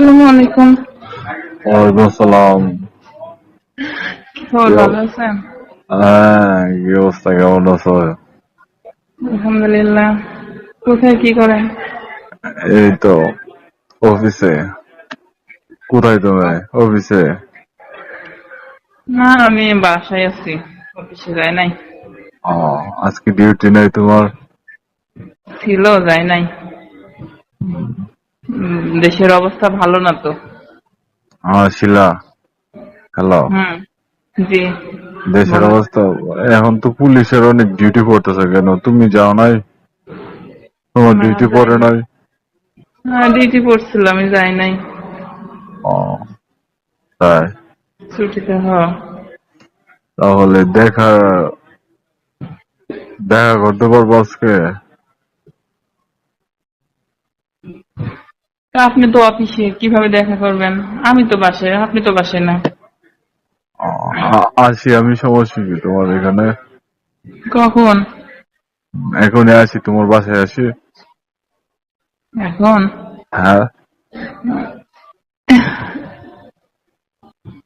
আসসালামু আলাইকুম। ওয়ালাইকুম আসসালাম। খবর ভালো আছেন? হ্যাঁ কি অবস্থা কেমন আছো? আলহামদুলিল্লাহ। কোথায় কি করেন? এই তো অফিসে। কোথায় তুমি? অফিসে? না আমি বাসায় আছি। অফিসে যাই নাই। ও আজকে ডিউটি নেই তোমার? ছিল যাই নাই। দেশের অবস্থা ভালো না তো। শিলা হ্যালো জি। দেশের অবস্থা এখন তো পুলিশের অনেক ডিউটি পড়তেছে কেন? তুমি যাও নাই? তোমার ডিউটি পড়ে নাই। ডিউটি পড়ছিল আমি যাই নাই। ও তাই? ছুটিতে তাহলে দেখা দেখা করতে পারব আজকে? আপনি তো অফিসে কীভাবে দেখা করবেন? আমি তো বাসায় আপনি তো বাসায় না। আসি আমি সমস্যা কি তোমার এখানে। কখন? এখনই আসি তোমার বাসায় আসি। এখন? হ্যাঁ।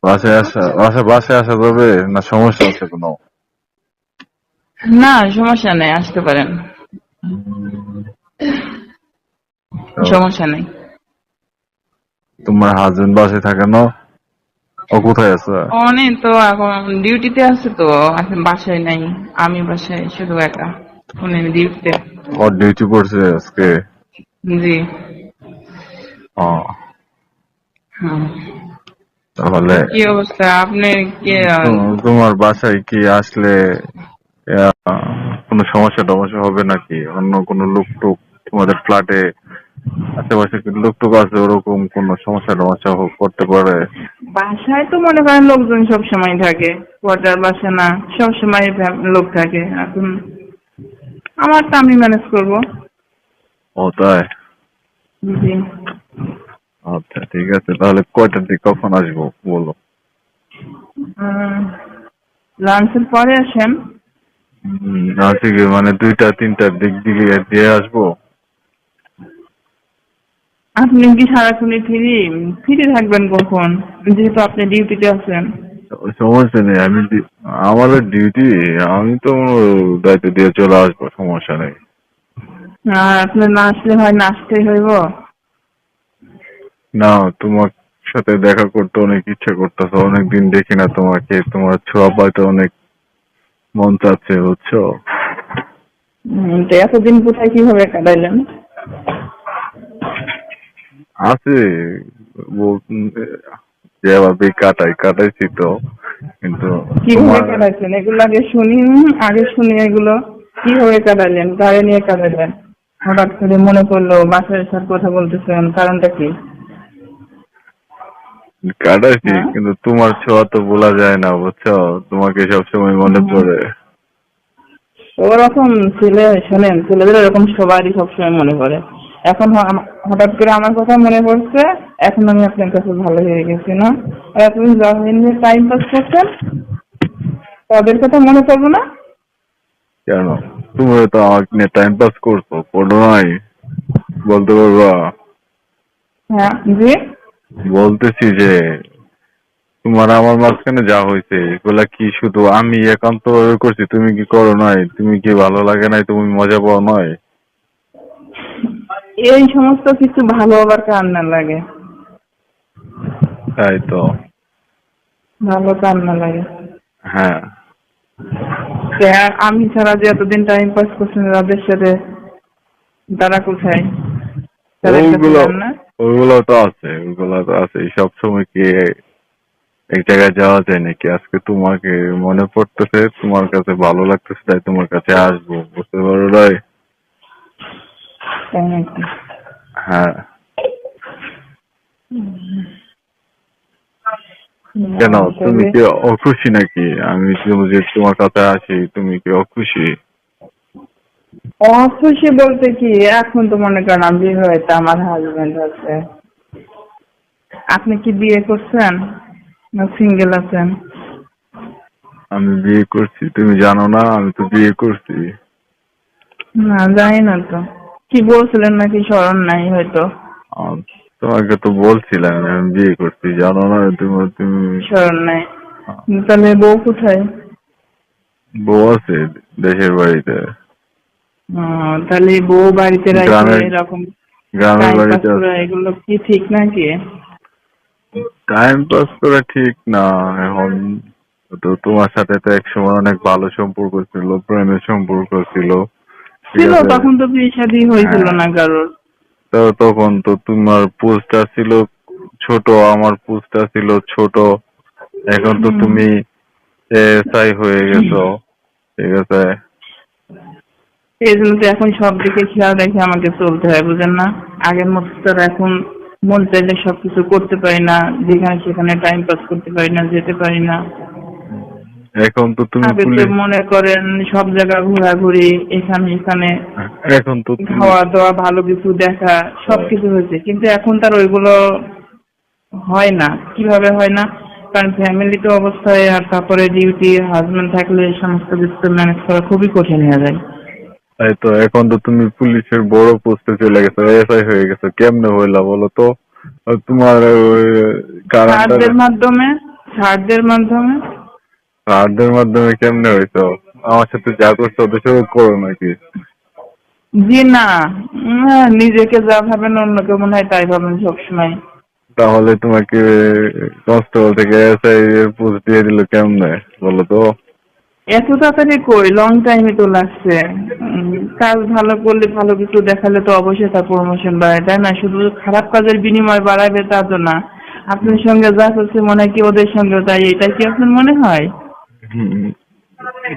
বাসায় আসা বাসায় আসা যাবে না সমস্যা আছে কোনো? না সমস্যা নেই আসতে পারেন। সমস্যা নেই। তোমার হাজবেন্ড বাসায় থাকে না? ও কোথায় আছে? অনেক তো এখন ডিউটিতে আছে তো এখন বাসায় নাই আমি বাসায় শুধু একা উনি ডিউটিতে ওর ডিউটি পড়ছে আজকে? জি। ও। তাহলে কি অবস্থা? আপনি কি? তোমার বাসায় কি আসলে কোনো সমস্যা টমস্যা হবে নাকি? অন্য কোনো লোক টুক তোমাদের ফ্ল্যাটে আশেপাশে কি লোক টুক আছে ওরকম কোনো সমস্যা টমস্যা করতে পারে? বাসায় তো মনে করেন লোকজন সব সময় থাকে কোয়ার্টার বাসা না সব সময় লোক থাকে। এখন আমারটা আমি ম্যানেজ করব। ও তাই? জি। আচ্ছা ঠিক আছে তাহলে কয়টার দিকে কখন আসব বলো? লাঞ্চের পরে আসেন। আজকে মানে দুইটা তিনটার দিক দিকে দিয়ে আসব? আপনি কি সারাক্ষণই ফ্রি ফ্রি থাকবেন কখন? যেহেতু আপনি ডিউটিতে আছেন। সমস্যা নেই আমি আমাদের ডিউটি আমি তো দায়িত্ব দিয়ে চলে আসব সমস্যা নেই। আর আপনার না আসলে হয় না আসতেই হইব? না তোমার সাথে দেখা করতে অনেক ইচ্ছে করতেছে অনেকদিন দেখি না তোমাকে তোমার ছোঁয়া পাইতে অনেক মন চাচ্ছে বুঝছ? এতদিন কোথায় কীভাবে কাটাইলেন? আছে যেভাবে কাটাই কাটাইছি তো কিন্তু কীভাবে কাটাইছেন? এগুলো আগে শুনি আগে শুনি এগুলো। কীভাবে কাটাইলেন? কারে নিয়ে কাটাইলেন? হঠাৎ করে মনে পড়ল বাসায় স্যার কথা বলতেছেন কারণটা কি? কাটাইছি হ্যাঁ? কিন্তু তোমার ছোঁয়া তো বলা যায় না বুঝছ? তোমাকে সবসময় মনে পড়ে। ওরকম ছেলে শোনেন ছেলেদের এরকম সবারই সবসময় মনে পড়ে। এখন হঠাৎ করে আমার কথা মনে পড়ছে এখন আমি আপনার কাছে ভালো হয়ে গেছি না। আর এতদিন যখন টাইম পাস করছেন তাদের কথা মনে পড়ব না? কেন? তুমি তো আমাকে নিয়ে টাইম পাস করছ করো নাই। বলতে পারবা? হ্যাঁ জি। বলতেছি যে তোমার আমার মাঝখানে যা হয়েছে এগুলা কি শুধু আমি একান্ত করছি? তুমি কি করো নাই? তুমি কি ভালো লাগে নাই? তুমি মজা পাও নাই? এই সমস্ত কিছু ভালো হবার কান্না লাগে। তাই তো। ভালো কান্না লাগে। হ্যাঁ। আমি ছাড়া যে এতদিন টাইম পাস করছেন তাদের সাথে তারা কোথায়? ওইগুলো ওইগুলো তো আছে ওইগুলো তো আছে। সব সময় কি এক জায়গায় যাওয়া যায় নাকি? আজকে তোমাকে মনে পড়তেছে তোমার কাছে ভালো লাগতেছে তাই তোমার কাছে আসব। বুঝতে পারো নাই? হ্যাঁ কেন তুমি কি অখুশি নাকি আমি যে তোমার কাছে আসি তুমি কি অখুশি অখুশি বলতে কি এখন তো মনে করেন আমি বিবাহিত আমার হাজবেন্ড আছে আপনি কি বিয়ে করছেন না সিঙ্গেল আছেন আমি বিয়ে করছি তুমি জানো না আমি তো বিয়ে করছি না জানি না তো কি বলছিলেন নাকি স্মরণ নাই হয়তো? তোমাকে তো বলছিলাম আমি বিয়ে করছি জানো না তুমি তুমি স্মরণ নাই। তাহলে বউ কোথায়? বউ আছে দেশের বাড়িতে। তাহলে বউ বাড়িতে এরকম গ্রামের বাড়িতে এগুলো কি ঠিক নাকি? টাইম পাস করা ঠিক না এখন তো তোমার সাথে তো এক সময় অনেক ভালো সম্পর্ক ছিল প্রেমের সম্পর্ক ছিল। ছিল তখন তো বিয়ে শাদী হয়েছিল হ্যাঁ। না কারোর। তো তখন তো তোমার পোস্টটা ছিল ছোট আমার পোস্টটা ছিল ছোট। এখন তো তুমি এসআই হয়ে গেছো। ঠিক আছে। এই জন্য তো এখন সব দিকে খেয়াল রেখে আমাকে চলতে হয় বুঝেন না? আগের মতো তো এখন মন চাইলে সবকিছু করতে পারি না যেখানে সেখানে টাইম পাস করতে পারি না যেতে পারি না। এখন তো তুমি পুলিশ মনে করেন সব জায়গা ঘোরাঘুরি এখানে এখানে এখন তো খাওয়া দাওয়া ভালো কিছু দেখা সবকিছু হয়েছে। কিন্তু এখন তার ওইগুলো হয় না। কীভাবে হয় না? কারণ ফ্যামিলি তো অবস্থায় আর তারপরে ডিউটি হাজবেন্ড থাকলে সমস্ত কিছু ম্যানেজ করা খুবই কঠিন হয়ে যায়। তাই তো এখন তো তুমি পুলিশের বড় পোস্টে চলে গেছো এসআই হয়ে গেছো কেমনে হইলা বলো তো? তোমার মাধ্যমে সারদের মাধ্যমে কার্ডের মাধ্যমে কেমনে হইছো আমার সাথে যা করছ ওদের সাথে করো নাকি? জি না। নিজেকে যা ভাবেন অন্যকে মনে হয় তাই ভাবেন সবসময়। তাহলে তোমাকে কনস্টেবল থেকে এসআই এর পোস্ট দিয়ে দিল কেমনে বলো তো? এত তাড়াতাড়ি কই? লং টাইমে তো লাগছে। কাজ ভালো করলে ভালো কিছু দেখালে তো অবশ্যই তার প্রমোশন বাড়ে তাই না? শুধু খারাপ কাজের বিনিময় বাড়াবে তা তো না। আপনার সঙ্গে যা করছে মনে হয় কি ওদের সঙ্গে তাই। এটা কি আপনার মনে হয়।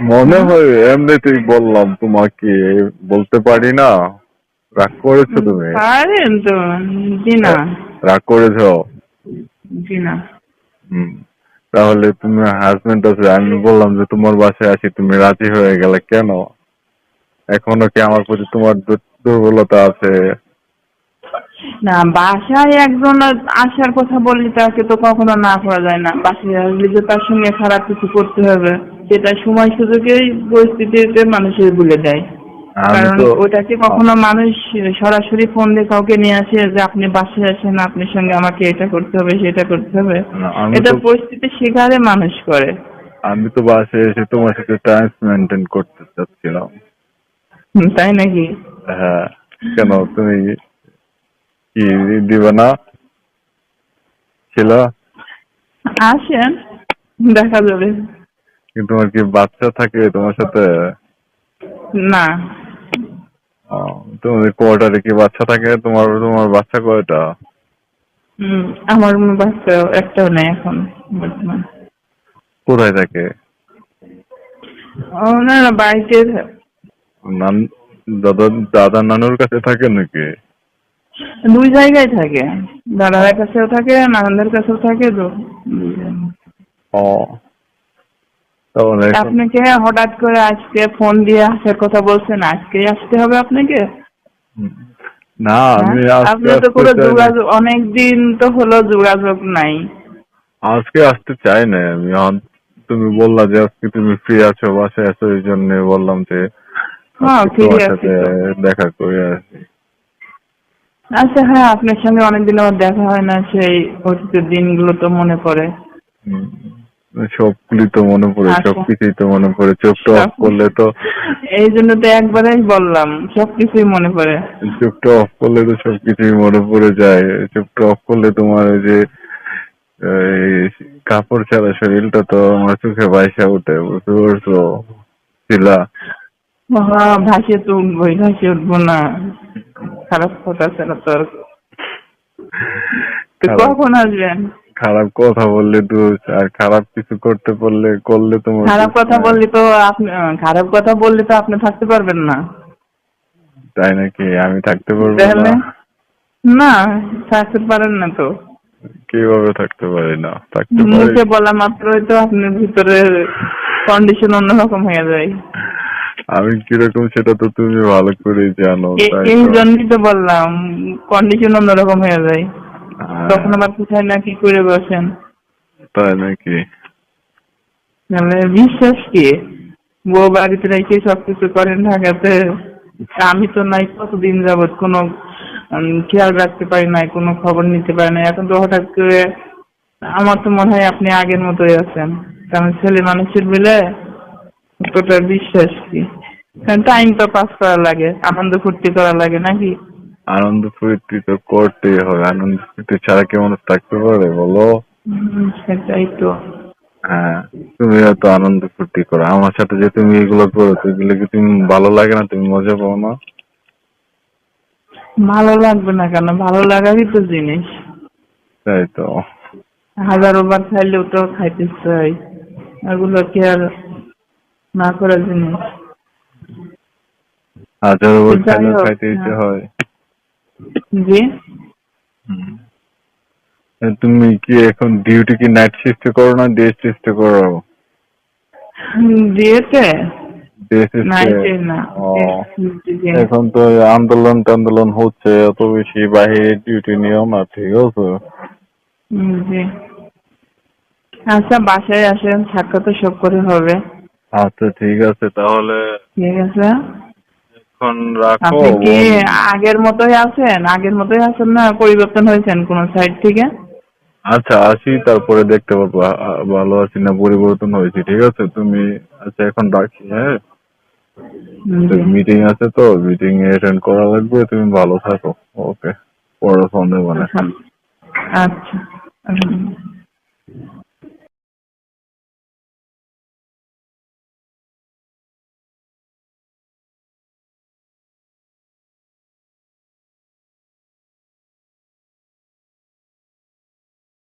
মনে হয় এমনিতেই বললাম তোমাকে বলতে পারি না। রাগ করেছ তুমি? পারেন তো জি না রাগ করেছ? জি না হুম। তাহলে তুমি হাজবেন্ড আছে আমি বললাম যে তোমার বাসায় আছি তুমি রাজি হয়ে গেলে কেন? এখনও কি আমার প্রতি তোমার দুর্বলতা আছে? না বাসায় একজন আসার কথা বললে তাকে তো কখনো না করা যায় না। বাসায় আসলে যে তার সঙ্গে খারাপ কিছু করতে হবে সেটা সময় সুযোগেই পরিস্থিতিতে মানুষের ভুলে যায়। আমি কারণ ওটাকে কখনো মানুষ সরাসরি ফোন দিয়ে কাউকে নিয়ে আসে যে আপনি বাসায় আসেন আপনার সঙ্গে আমাকে এটা করতে হবে সেটা করতে হবে। এটা পরিস্থিতি শিকারে মানুষ করে। আমি তো বাসায় এসে তোমার সাথে টাইম মেনটেন করতে চাচ্ছিলাম। তাই নাকি? হ্যাঁ কেন তুমি কি দিবে না? ছিল আসেন দেখা যাবে। তোমার কি বাচ্চা থাকে তোমার সাথে? না। তোমাদের কোয়ার্টারে কি বাচ্চা থাকে? তোমার তোমার বাচ্চা কয়টা? আমার বাচ্চা একটাও নেই এখন বর্তমান। কোথায় থাকে? ও না না বাড়িতে দাদা দাদা নানুর কাছে থাকে নাকি? দুই জায়গায় থাকে। দাদার কাছেও থাকে নানাদের কাছেও থাকে তো ও। আপনাকে হঠাৎ করে আজকে ফোন দিয়ে আসার কথা বলছেন আজকেই আসতে হবে আপনাকে? না আমি হ্যাঁ? আপনি তো কোনো যোগাযোগ অনেক দিন তো হলো যোগাযোগ নাই। আজকে আসতে চাই না আমি। তুমি বললা যে আজকে তুমি ফ্রি আছো বাসায় আছো এই জন্য বললাম যে হ্যাঁ, আজকে তোমার আছি। দেখা করে আসি। আচ্ছা হ্যাঁ আপনার সঙ্গে অনেকদিন আমার দেখা হয় না সেই অতীতের দিনগুলো তো মনে পড়ে। সবগুলি তো মনে পড়ে আচ্ছা। সবকিছুই তো মনে পড়ে চোখটা অফ করলে তো এই জন্য তো একবারেই বললাম সবকিছুই মনে পড়ে চোখটা অফ করলে তো সবকিছুই মনে পড়ে যায় চোখটা অফ করলে তোমার ওই যে কাপড় ছাড়া শরীরটা তো আমার চোখে বাইসা উঠে বুঝতে পারছ শিলা ভাসিয়ে তো উঠবোই ভাসিয়ে উঠবো না খারাপ কথা ছাড়া তো আর তো খারাপ- কখন আসবেন খারাপ কথা বললে দোষ আর খারাপ কিছু করতে পারলে করলে তোমার খারাপ কথা। বললে তো আপনি খারাপ কথা বললে তো আপনি থাকতে পারবেন না। তাই নাকি? আমি থাকতে পারব না। না থাকতে পারেন না তো। কীভাবে থাকতে পারি না? থাকতে পারি। মুখে বলা মাত্রই তো আপনার ভিতরে কন্ডিশন অন্যরকম হয়ে যায়। আমি কীরকম সেটা তো তুমি ভালো করেই জানো এই। জন্যই তো বললাম কন্ডিশন অন্যরকম হয়ে যায়। হ্যাঁ, তখন আবার কোথায় না কি করে বসেন? তাই নাকি? তাহলে বিশ্বাস কি? বউ বাড়িতে রেখে সবকিছু করেন ঢাকাতে। আমি তো নাই কতদিন যাবৎ কোনো খেয়াল রাখতে পারি নাই কোনো খবর নিতে পারি না এখন তো হঠাৎ করে আমার তো মনে হয় আপনি আগের মতোই আছেন। কারণ ছেলে মানুষের মিলে তোটা বিশ্বাস কি? টাইম তো পাস করা লাগে আনন্দ ফুর্তি করা লাগে নাকি? আনন্দ ফুর্তি তো করতেই হবে আনন্দ ফুর্তি ছাড়া কি মানুষ থাকতে পারে বলো? সেটাই তো। হ্যাঁ তুমি এত আনন্দ ফুর্তি করো আমার সাথে যে তুমি এগুলো করো এগুলো কি তুমি ভালো লাগে না তুমি মজা পাও না? ভালো লাগবে না কেন ভালো লাগারই তো জিনিস। তাই তো। হাজারো বার খাইলেও তো খাইতে চাই এগুলো কি আর না করার জিনিস? হাজার বার যাই খাইতে ইচ্ছে হ্যাঁ। হয়। জি। তুমি কি এখন ডিউটি কি নাইট শিফটে করো না ডে শিফটে করো? হুম, দিয়েছে ডে শিফটে নাইটে না ও। জি। এখন তো আন্দোলন টান্দোলন হচ্ছে অত বেশি বাইরে ডিউটি নিয়ম না ঠিক আছে। আচ্ছা বাসায় আসেন সাক্ষাৎ সব করে হবে। আচ্ছা ঠিক আছে তাহলে ঠিক আছে। এখন রাখো আপনি কি আগের মতোই আছেন? আগের মতোই আছেন না পরিবর্তন হয়েছেন কোন সাইড থেকে? আচ্ছা আসি তারপরে দেখতে পাবো ভালো আছি না পরিবর্তন হয়েছে ঠিক আছে? তুমি আচ্ছা এখন রাখি হ্যাঁ? মিটিং আছে তো মিটিং অ্যাটেন্ড করা লাগবে তুমি ভালো থাকো ওকে পরে ফোন দেবো আচ্ছা। হুম।